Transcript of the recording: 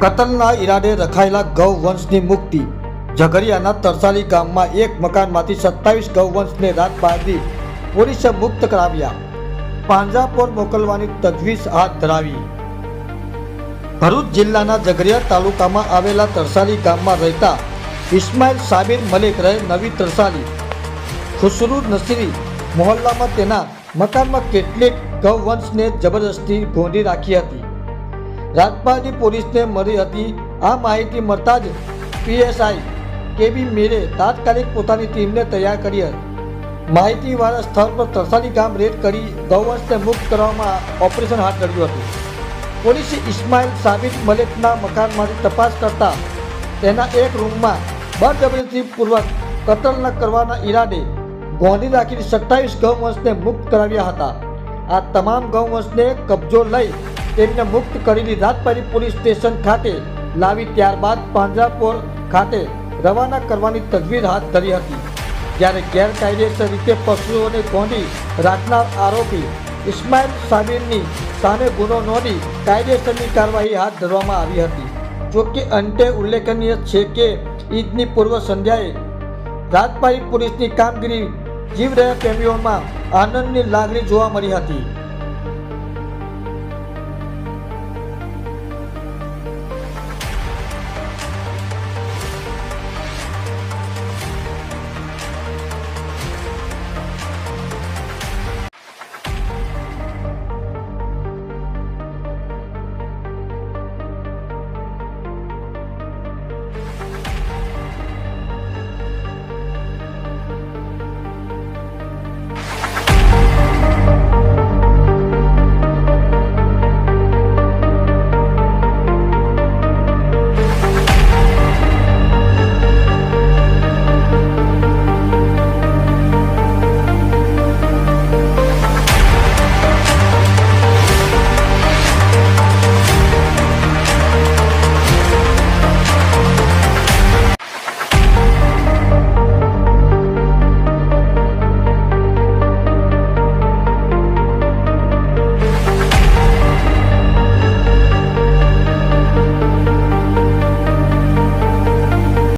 કતલના ઈરાદે રખાયેલા ગૌવંશની મુક્તિ. ઝઘડિયાના તરસાલી ગામમાં એક મકાનમાંથી સત્તાવીસ ગૌવંશને રાત બાંધી પોલીસે મુક્ત કરાવ્યા. પાંજરાપોર મોકલવાની તજવીજ હાથ ધરાવી. ભરૂચ જિલ્લાના ઝઘડિયા તાલુકામાં આવેલા તરસાલી ગામમાં રહેતા ઇસ્માઇલ સાબિર મલિક રહે નવી તરસાલી. ખુસરુ નસીરી મોહલ્લામાં તેના મકાનમાં કેટલીક ગૌવંશને જબરદસ્તી ગોંધી રાખી હતી. રાજબાદી પોલીસને મળી હતી. આ માહિતી મળતા જ પીએસઆઈ કેબી મેરે તાત્કાલિક પોતાની ટીમને તૈયાર કરી હતી. માહિતીવાળા સ્થળ પર તરસાલી ગામ રેડ કરી ગૌવંશને મુક્ત કરવામાં ઓપરેશન હાથ ધર્યું હતું. પોલીસે ઇસ્માઇલ સાબિત મલિકના મકાનમાંથી તપાસ કરતા તેના એક રૂમમાં બળજબરીપૂર્વક કતલ ન કરવાના ઈરાદે ગોંધી રાખીને સત્તાવીસ ગૌવંશને મુક્ત કરાવ્યા હતા. આ તમામ ગૌવંશને કબજો લઈ તેમને મુક્ત કરીને રાજપારી પોલીસ સ્ટેશન ખાતે. લાવી ત્યારબાદ પાંજરાપોર ખાતે રવાના કરવાની તજવીજ હાથ ધરી હતી. જ્યારે ગેરકાયદેસર રીતે પશુઓને ગોંધી રાખનાર આરોપી ઇસ્માઇલ સાબિરની સામે ગુનો નોંધી કાયદેસરની કાર્યવાહી હાથ ધરવામાં આવી હતી. જોકે અંતે ઉલ્લેખનીય છે કે ઈદની પૂર્વ સંધ્યાએ રાજપાઈ પોલીસની કામગીરી જીવ રહ્યા પ્રેમીઓમાં આનંદની લાગણી જોવા મળી હતી.